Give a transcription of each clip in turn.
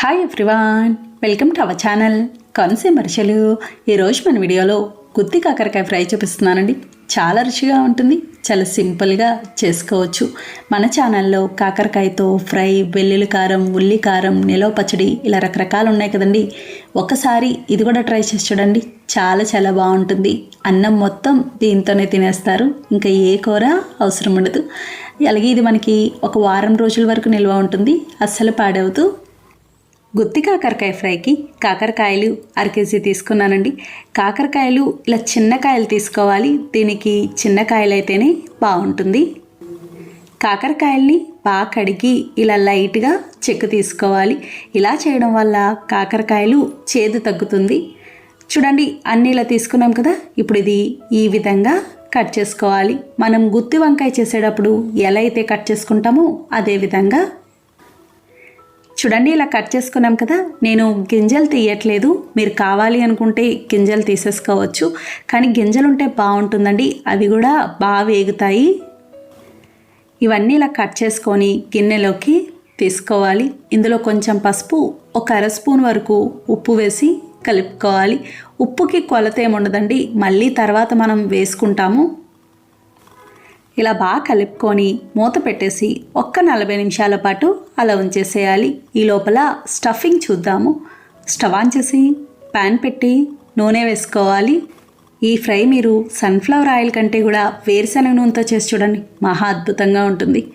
Hi everyone welcome to our channel కొనసే రుచులు ఈరోజు మన వీడియోలో గుత్తి కాకరకాయ ఫ్రై చూపిస్తున్నానండి. చాలా రుచిగా ఉంటుంది చాలా సింపుల్గా చేసుకోవచ్చు. మన ఛానల్లో కాకరకాయతో ఫ్రై వెల్లుల్లి కారం ఉల్లి కారం నిలవ పచ్చడి ఇలా రకరకాలు ఉన్నాయి కదండి. ఒకసారి ఇది కూడా ట్రై చేసి చూడండి. చాలా చాలా బాగుంటుంది. అన్నం మొత్తం దీంతోనే తినేస్తారు. ఇంకా ఏ కూర అవసరం ఉండదు. అలాగే ఇది మనకి ఒక వారం రోజుల వరకు నిల్వ ఉంటుంది. అస్సలు పాడవుతూ గుత్తి కాకరకాయ ఫ్రైకి కాకరకాయలు అర కేజీ తీసుకున్నానండి. కాకరకాయలు ఇలా చిన్న కాయలు తీసుకోవాలి. దీనికి చిన్న కాయలు అయితేనే బాగుంటుంది. కాకరకాయల్ని బాగా కడిగి ఇలా లైట్గా చెక్కు తీసుకోవాలి. ఇలా చేయడం వల్ల కాకరకాయలు చేదు తగ్గుతుంది. చూడండి అన్నీ ఇలా తీసుకున్నాం కదా? ఇప్పుడు ఇది ఈ విధంగా కట్ చేసుకోవాలి. మనం గుత్తి వంకాయ చేసేటప్పుడు ఎలా అయితే కట్ చేసుకుంటామో అదే విధంగా చూడండి ఇలా కట్ చేసుకున్నాం కదా. నేను గింజలు తీయట్లేదు. మీరు కావాలి అనుకుంటే గింజలు తీసేసుకోవచ్చు. కానీ గింజలు ఉంటే బాగుంటుందండి. అవి కూడా బాగా వేగుతాయి. ఇవన్నీ ఇలా కట్ చేసుకొని గిన్నెలోకి తీసుకోవాలి. ఇందులో కొంచెం పసుపు ఒక అర స్పూన్ వరకు ఉప్పు వేసి కలుపుకోవాలి. ఉప్పుకి కొలత ఏముండదండి. మళ్ళీ తర్వాత మనం వేసుకుంటాము. ఇలా బాగా కలుపుకొని మూత పెట్టేసి ఒక్క నలభై నిమిషాల పాటు అలా ఉంచేసేయాలి. ఈ లోపల స్టఫింగ్ చూద్దాము. స్టవ్ ఆన్ చేసి ప్యాన్ పెట్టి నూనె వేసుకోవాలి. ఈ ఫ్రై మీరు సన్ఫ్లవర్ ఆయిల్ కంటే కూడా వేరుశనగ నూనెతో చేసి చూడండి. మహా అద్భుతంగా ఉంటుంది.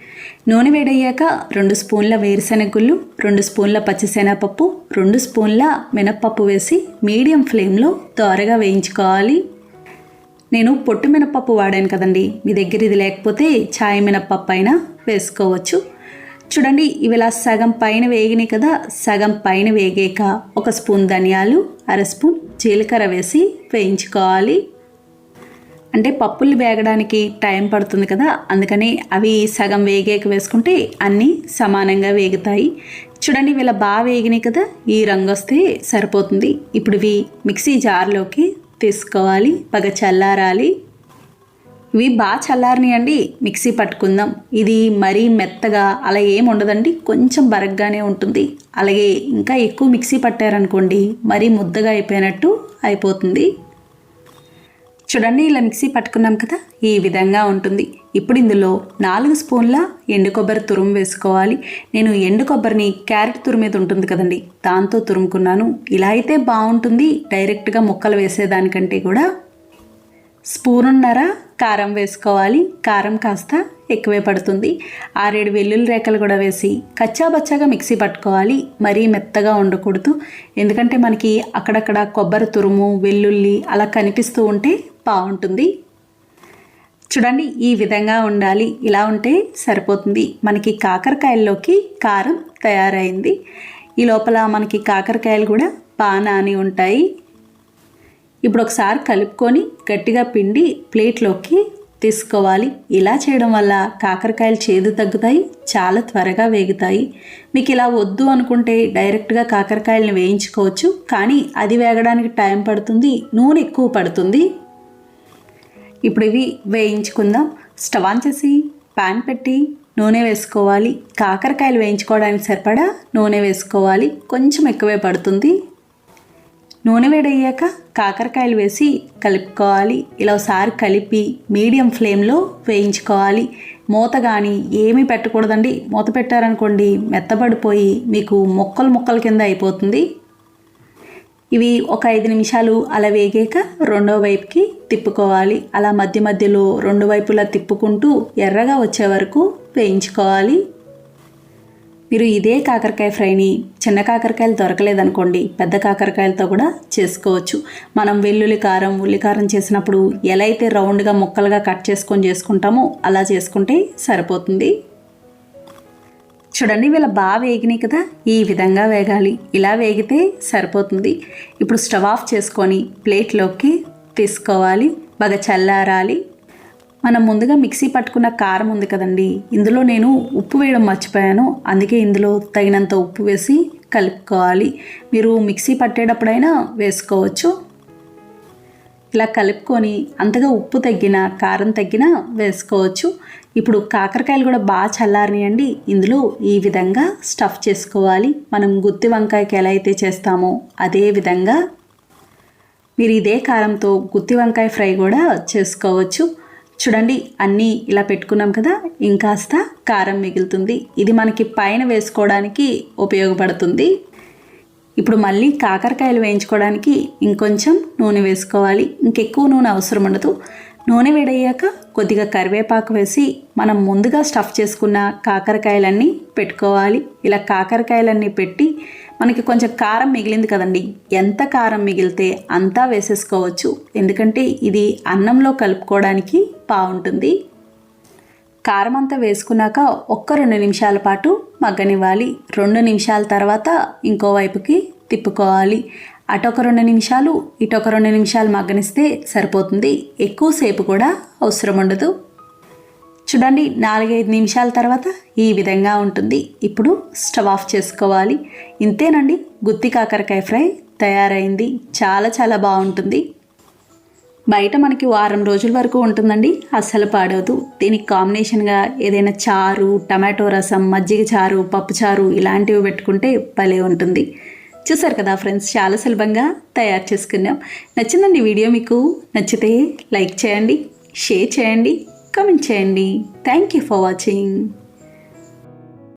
నూనె వేడయ్యాక రెండు స్పూన్ల వేరుశనగ గుళ్ళు రెండు స్పూన్ల పచ్చిశనగపప్పు రెండు స్పూన్ల మినప్పప్పు వేసి మీడియం ఫ్లేమ్లో దోరగా వేయించుకోవాలి. నేను పొట్టు మినపప్పు వాడాను కదండి. మీ దగ్గర ఇది లేకపోతే ఛాయ్ మినపప్పు అయినా వేసుకోవచ్చు. చూడండి ఇవి ఇలా సగం పైన వేగినాయి కదా సగం పైన వేగాక ఒక స్పూన్ ధనియాలు అర స్పూన్ జీలకర్ర వేసి వేయించుకోవాలి. అంటే పప్పులు వేగడానికి టైం పడుతుంది కదా అందుకని అవి సగం వేగాక వేసుకుంటే అన్నీ సమానంగా వేగుతాయి. చూడండి ఇవి బాగా వేగినాయి కదా ఈ రంగు వస్తే సరిపోతుంది. ఇప్పుడు ఇవి మిక్సీ జార్లోకి తీసుకోవాలి బాగా చల్లారాలి. ఇవి బాగా చల్లారనియండి మిక్సీ పట్టుకుందాం. ఇది మరీ మెత్తగా అలా ఏం ఉండదండి కొంచెం బరగ్గానే ఉంటుంది. అలాగే ఇంకా ఎక్కువ మిక్సీ పట్టారనుకోండి మరీ ముద్దగా అయిపోయినట్టు అయిపోతుంది. చూడండి ఇలా మిక్సీ పట్టుకున్నాం కదా ఈ విధంగా ఉంటుంది. ఇప్పుడు ఇందులో నాలుగు స్పూన్ల ఎండు కొబ్బరి తురుము వేసుకోవాలి. నేను ఎండు కొబ్బరిని క్యారెట్ తురుమేది ఉంటుంది కదండి దాంతో తురుముకున్నాను. ఇలా అయితే బాగుంటుంది డైరెక్ట్గా ముక్కలు వేసేదానికంటే కూడా. స్పూనున్నర కారం వేసుకోవాలి కారం కాస్త ఎక్కువే పడుతుంది. ఆరేడు వెల్లుల్లి రేఖలు కూడా వేసి కచ్చాబచ్చాగా మిక్సీ పట్టుకోవాలి మరీ మెత్తగా ఉండకూడదు. ఎందుకంటే మనకి అక్కడక్కడ కొబ్బరి తురుము వెల్లుల్లి అలా కనిపిస్తూ ఉంటే బాగుంటుంది. చూడండి ఈ విధంగా ఉండాలి. ఇలా ఉంటే సరిపోతుంది. మనకి కాకరకాయల్లోకి కారం తయారైంది. ఈ లోపల మనకి కాకరకాయలు కూడా బాగా నాని ఉంటాయి. ఇప్పుడు ఒకసారి కలుపుకొని గట్టిగా పిండి ప్లేట్లోకి తీసుకోవాలి. ఇలా చేయడం వల్ల కాకరకాయలు చేదు తగ్గుతాయి చాలా త్వరగా వేగుతాయి. మీకు ఇలా వద్దు అనుకుంటే డైరెక్ట్గా కాకరకాయలను వేయించుకోవచ్చు. కానీ అది వేగడానికి టైం పడుతుంది నూనె ఎక్కువ పడుతుంది. ఇప్పుడు ఇవి వేయించుకుందాం. స్టవ్ ఆన్ చేసి ప్యాన్ పెట్టి నూనె వేసుకోవాలి. కాకరకాయలు వేయించుకోవడానికి సరిపడా నూనె వేసుకోవాలి. కొంచెం ఎక్కువే పడుతుంది. నూనె వేడయ్యాక కాకరకాయలు వేసి కలుపుకోవాలి. ఇలా ఒకసారి కలిపి మీడియం ఫ్లేమ్లో వేయించుకోవాలి. మూత కానీ ఏమీ పెట్టకూడదండి. మూత పెట్టారనుకోండి మెత్తబడిపోయి మీకు మొక్కలు మొక్కల కింద అయిపోతుంది. ఇవి ఒక ఐదు నిమిషాలు అలా వేగాక రెండో వైపుకి తిప్పుకోవాలి. అలా మధ్య మధ్యలో రెండు వైపులా తిప్పుకుంటూ ఎర్రగా వచ్చే వరకు వేయించుకోవాలి. మీరు ఇదే కాకరకాయ ఫ్రైని చిన్న కాకరకాయలు దొరకలేదనుకోండి పెద్ద కాకరకాయలతో కూడా చేసుకోవచ్చు. మనం వెల్లుల్లి కారం ఉల్లి కారం చేసినప్పుడు ఎలా అయితే రౌండ్గా ముక్కలుగా కట్ చేసుకొని చేసుకుంటామో అలా చేసుకుంటే సరిపోతుంది. చూడండి వీళ్ళ బాగా వేగినాయి కదా ఈ విధంగా వేగాలి. ఇలా వేగితే సరిపోతుంది. ఇప్పుడు స్టవ్ ఆఫ్ చేసుకొని ప్లేట్లోకి తీసుకోవాలి. బాగా చల్లారాలి. మనం ముందుగా మిక్సీ పట్టుకున్న కారం ఉంది కదండి ఇందులో నేను ఉప్పు వేయడం మర్చిపోయాను. అందుకే ఇందులో తగినంత ఉప్పు వేసి కలుపుకోవాలి. మీరు మిక్సీ పట్టేటప్పుడైనా వేసుకోవచ్చు. ఇలా కలుపుకొని అంతగా ఉప్పు తగ్గిన కారం తగ్గిన వేసుకోవచ్చు. ఇప్పుడు కాకరకాయలు కూడా బాగా చల్లారినాయండి. ఇందులో ఈ విధంగా స్టఫ్ చేసుకోవాలి. మనం గుత్తి వంకాయకి ఎలా అయితే చేస్తామో అదే విధంగా మీరు ఇదే కారంతో గుత్తి వంకాయ ఫ్రై కూడా చేసుకోవచ్చు. చూడండి అన్నీ ఇలా పెట్టుకున్నాం కదా ఇంకాస్త కారం మిగులుతుంది. ఇది మనకి పైన వేసుకోవడానికి ఉపయోగపడుతుంది. ఇప్పుడు మళ్ళీ కాకరకాయలు వేయించుకోవడానికి ఇంకొంచెం నూనె వేసుకోవాలి. ఇంకెక్కువ నూనె అవసరం ఉండదు. నూనె వేడయ్యాక కొద్దిగా కరివేపాకు వేసి మనం ముందుగా స్టఫ్ చేసుకున్న కాకరకాయలన్నీ పెట్టుకోవాలి. ఇలా కాకరకాయలన్నీ పెట్టి మనకి కొంచెం కారం మిగిలింది కదండి. ఎంత కారం మిగిలితే అంతా వేసేసుకోవచ్చు. ఎందుకంటే ఇది అన్నంలో కలుపుకోవడానికి బాగుంటుంది. కారం అంతా వేసుకున్నాక ఒక్క రెండు నిమిషాల పాటు మగ్గనివ్వాలి. రెండు నిమిషాల తర్వాత ఇంకో వైపుకి తిప్పుకోవాలి. అటొక రెండు నిమిషాలు ఇటొక రెండు నిమిషాలు మగ్గనిస్తే సరిపోతుంది. ఎక్కువసేపు కూడా అవసరం ఉండదు. చూడండి నాలుగైదు నిమిషాల తర్వాత ఈ విధంగా ఉంటుంది. ఇప్పుడు స్టవ్ ఆఫ్ చేసుకోవాలి. ఇంతేనండి గుత్తి కాకరకాయ ఫ్రై తయారైంది. చాలా చాలా బాగుంటుంది. బయట మనకి వారం రోజుల వరకు ఉంటుందండి. అస్సలు పాడవదు. దీనికి కాంబినేషన్గా ఏదైనా చారు టమాటో రసం మజ్జిగ చారు పప్పు చారు ఇలాంటివి పెట్టుకుంటే భలే ఉంటుంది. చూసారు కదా ఫ్రెండ్స్ చాలా సులభంగా తయారు చేసుకున్నాం. నచ్చిందండి వీడియో మీకు? నచ్చితే లైక్ చేయండి షేర్ చేయండి కామెంట్ చేయండి. Thank you for watching.